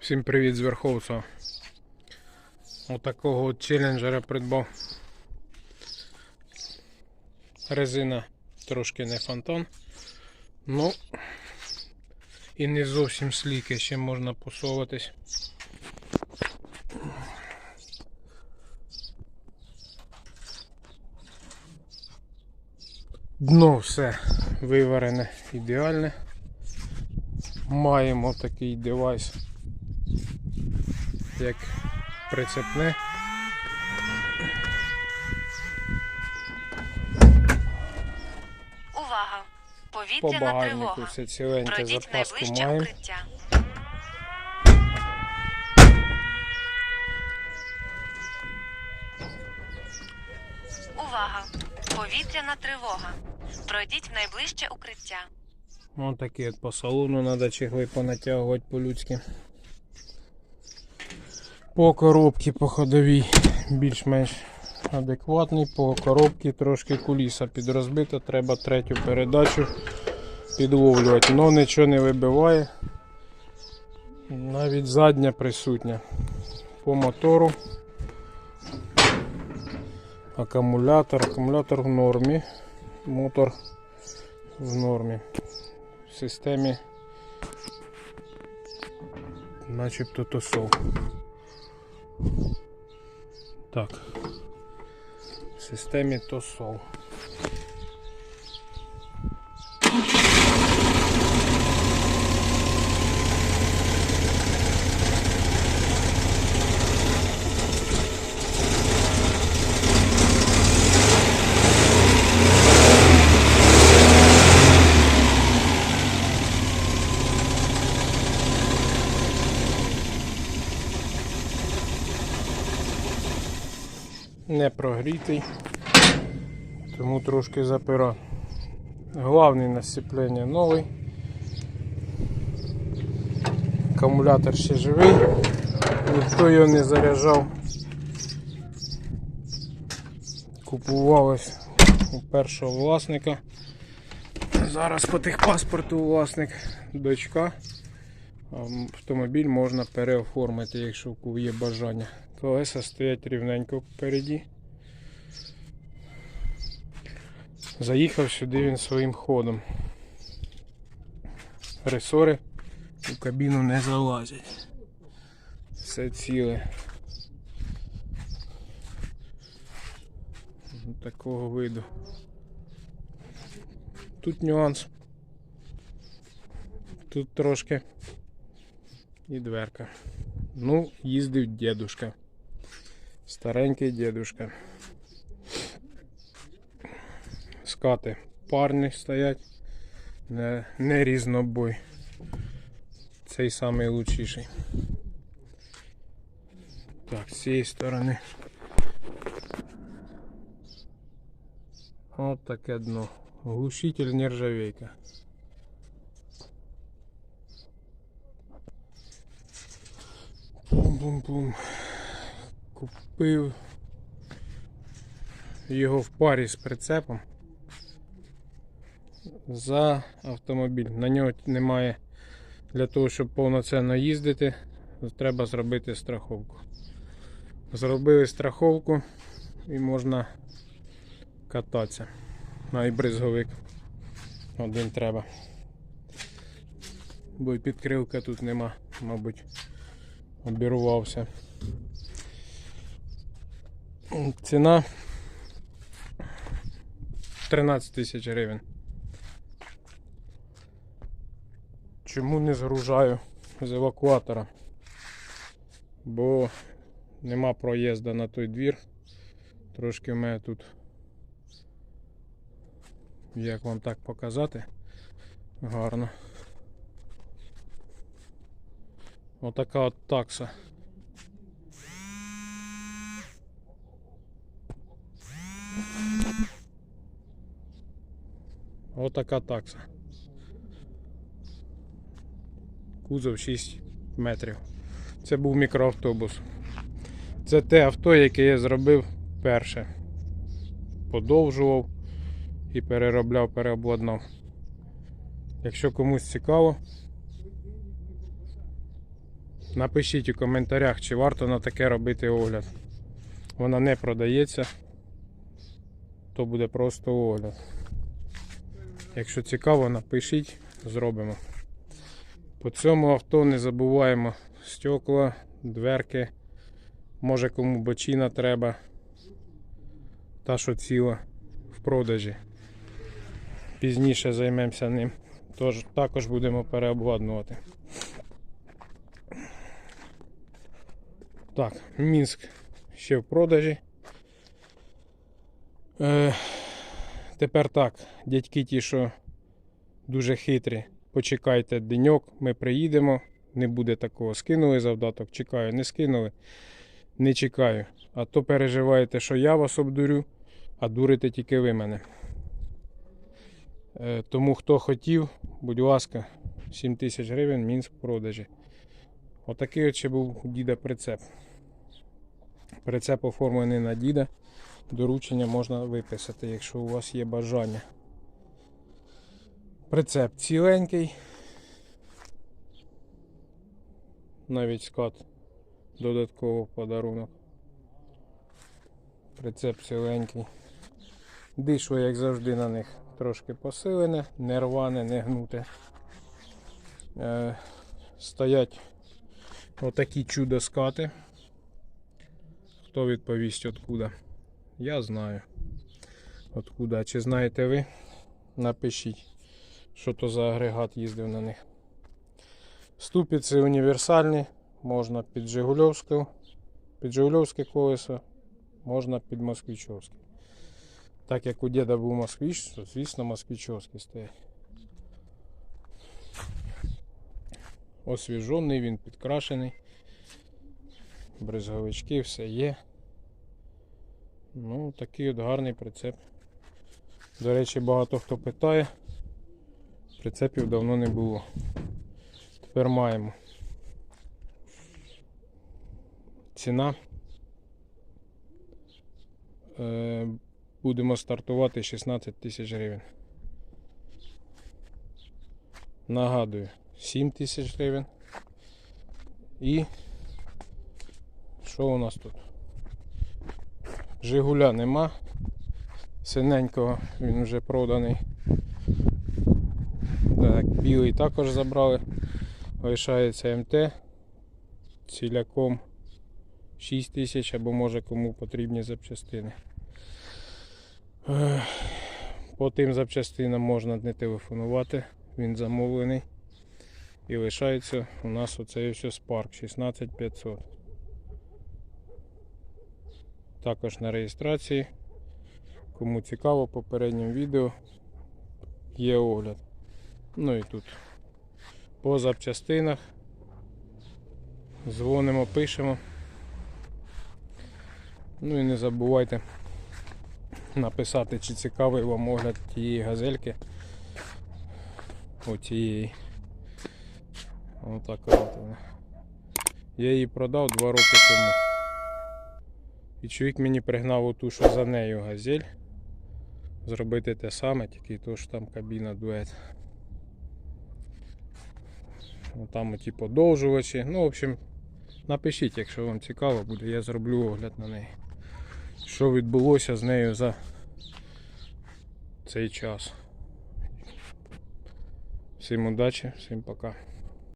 Всім привіт з Верховця. Отакого от челленджера придбав. Резина трошки не фонтан. Ну і не зовсім сліки, ще можна посовуватись. Дно все виварене ідеальне. Маємо такий девайс, як прицепне. Увага! По Повітряна тривога. все ціленьке Пройдіть запаску найближче маємо. укриття. Увага! Повітряна тривога. Пройдіть в найближче укриття. Ось такі от по салону треба чехли понатягувати по-людськи. По коробці по ходовій більш-менш адекватний. По коробці трошки куліса підрозбита, треба третю передачу підловлювати. Но нічого не вибиває. Навіть задня присутня. По мотору. Акумулятор. Акумулятор в нормі. Мотор в нормі. В системі начебто тосол. Так. В системі тосол. Не прогрітий, тому трошки запира. Главний на сцеплення новий. Акумулятор ще живий, ніхто його не заряджав. Купувалось у першого власника. Зараз по техпаспорту власник дочка. Автомобіль можна переоформити, якщо є бажання. Колеса стоять рівненько впереді. Заїхав сюди він своїм ходом. Ресори у кабіну не залазять. Все ціле. Такого виду. Тут нюанс. Тут трошки і дверка. Ну, їздив дедушка. Старенький дедушка. Скати парні стоять. Не, не різнобой. Цей самий лучший. Так, з цієї сторони. От таке дно. Глушитель нержавейка. Пум-пум-пум. Купив його в парі з прицепом за автомобіль. На нього немає для того, щоб повноцінно їздити, треба зробити страховку. Зробили страховку і можна кататися. А і бризговик. Один треба. Бо й підкрилка тут нема, мабуть, обірвався. Ціна 13 тисяч гривень. Чому не згружаю з евакуатора? Бо нема проїзду на той двір. Трошки в мене тут, як вам так показати, гарно. Отака от такса. Отака такса. Кузов 6 метрів. Це був мікроавтобус. Це те авто, яке я зробив перше. Подовжував і переробляв, переобладнав. Якщо комусь цікаво, Напишіть у коментарях, чи варто на таке робити огляд. Вона не продається, то буде просто огляд. Якщо цікаво, напишіть, зробимо. По цьому авто не забуваємо стекла, дверки. Може кому бочина треба. Та, що ціла в продажі. Пізніше займемося ним. Тож також будемо переобладнувати. Так, Мінськ ще в продажі. Е, тепер так, дядьки ті, що дуже хитрі, почекайте деньок, ми приїдемо. Не буде такого. Скинули завдаток, чекаю, не скинули, не чекаю. А то переживаєте, що я вас обдурю, а дурите тільки ви мене. Е, Тому хто хотів, будь ласка, 7 тисяч гривень Мінськ в продажі. Отакий от ще був діда прицеп. Прицеп оформлений на діда. Доручення можна виписати, якщо у вас є бажання. Прицеп ціленький. Навіть скат додатково подарунок. Прицеп ціленький. Дишло, як завжди, на них трошки посилене, не рване, не гнуте. Е, стоять отакі чудо скати. Хто відповість откуда? Я знаю. Откуда. Чи знаєте ви? Напишіть, що то за агрегат їздив на них. Ступиці універсальні, можна під Жигульовську, під Жигульовське колесо, можна під Москвичовське. Так як у діда був москвич, то звісно москвичовські стоять. Освіжений, він підкрашений. Бризговички, все є. Ну, такий от гарний прицеп. До речі, багато хто питає. Прицепів давно не було. Тепер маємо. Ціна. Е, будемо стартувати 16 тисяч гривень. Нагадую, 7 тисяч гривень. І що у нас тут? Жигуля нема. Синенького він вже проданий. Так, білий також забрали. Лишається МТ ціляком 6 тисяч або може кому потрібні запчастини. По тим запчастинам можна не телефонувати, він замовлений. І лишається у нас оцей ось спарк 16500. Також на реєстрації. Кому цікаво, в попередньому відео є огляд. Ну і тут по запчастинах. Дзвонимо, пишемо. Ну і не забувайте написати, чи цікавий вам огляд тієї газельки. Оцієї. Отака от вона. Я її продав два роки тому. І чоловік мені пригнав оту, що за нею газель. Зробити те саме, тільки то що там кабіна дует. Ну, Там оті подовжувачі. Ну, в общем, напишіть, якщо вам цікаво буде, я зроблю огляд на неї. Що відбулося з нею за цей час. Всім удачі, всім пока.